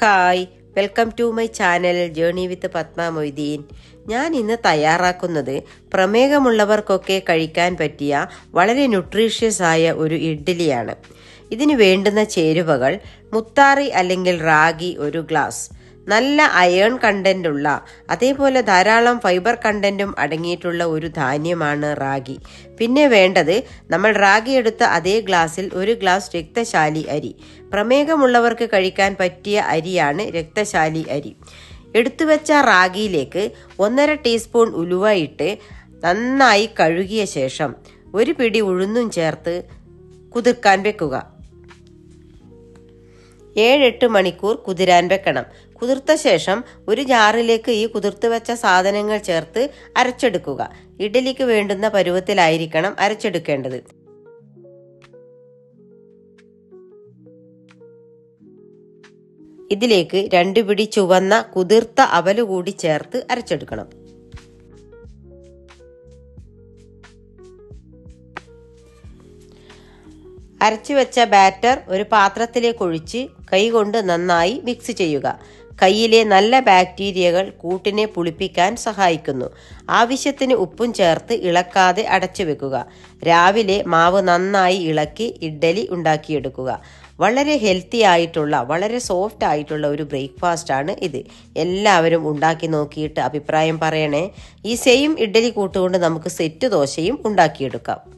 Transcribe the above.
Hi welcome to my channel journey with Padma Moideen. ഞാൻ ഇന്ന് തയ്യാറാക്കുന്നത് പ്രമേഹമുള്ളവർക്കൊക്കെ കഴിക്കാൻ പറ്റിയ വളരെ ന്യൂട്രീഷ്യസ് ആയ ഒരു ഇഡ്ഡലിയാണ്. ഇതിന് വേണ്ടുന്ന ചേരുവകൾ മുത്താറി അല്ലെങ്കിൽ റാഗി ഒരു ഗ്ലാസ് നല്ല അയേൺ കണ്ടന്റുള്ള അതേപോലെ ധാരാളം ഫൈബർ കണ്ടന്റും അടങ്ങിയിട്ടുള്ള ഒരു ധാന്യമാണ് റാഗി. പിന്നെ വേണ്ടത് നമ്മൾ റാഗി എടുത്ത അതേ ഗ്ലാസ്സിൽ ഒരു ഗ്ലാസ് രക്തശാലി അരി. പ്രമേഹമുള്ളവർക്ക് കഴിക്കാൻ പറ്റിയ അരിയാണ് രക്തശാലി അരി. എടുത്തുവെച്ച റാഗിയിലേക്ക് ഒന്നര ടീസ്പൂൺ ഉലുവ ഇട്ട് നന്നായി കഴുകിയ ശേഷം ഒരു പിടി ഉഴുന്നും ചേർത്ത് കുതിർക്കാൻ വെക്കുക. ഏഴെട്ട് മണിക്കൂർ കുതിരാൻ വെക്കണം. കുതിർത്ത ശേഷം ഒരു ജാറിലേക്ക് ഈ കുതിർത്ത് വെച്ച സാധനങ്ങൾ ചേർത്ത് അരച്ചെടുക്കുക. ഇഡലിക്ക് വേണ്ടുന്ന പരുവത്തിലായിരിക്കണം അരച്ചെടുക്കേണ്ടത്. ഇതിലേക്ക് രണ്ടു പിടി ചുവന്ന കുതിർത്ത അവൽ കൂടി ചേർത്ത് അരച്ചെടുക്കണം. അരച്ചു വെച്ച ബാറ്റർ ഒരു പാത്രത്തിലേക്ക് ഒഴിച്ച് കൈകൊണ്ട് നന്നായി മിക്സ് ചെയ്യുക. കയ്യിലെ നല്ല ബാക്ടീരിയകൾ കൂട്ടിനെ പുളിപ്പിക്കാൻ സഹായിക്കുന്നു. ആവശ്യത്തിന് ഉപ്പും ചേർത്ത് ഇളക്കാതെ അടച്ചു വെക്കുക. രാവിലെ മാവ് നന്നായി ഇളക്കി ഇഡ്ഡലി ഉണ്ടാക്കിയെടുക്കുക. വളരെ ഹെൽത്തി ആയിട്ടുള്ള വളരെ സോഫ്റ്റ് ആയിട്ടുള്ള ഒരു ബ്രേക്ക്ഫാസ്റ്റ് ആണ് ഇത്. എല്ലാവരും ഉണ്ടാക്കി നോക്കിയിട്ട് അഭിപ്രായം പറയണേ. ഈ സെയിം ഇഡ്ഡലി കൂട്ടുകൊണ്ട് നമുക്ക് സെറ്റ് ദോശയും ഉണ്ടാക്കിയെടുക്കാം.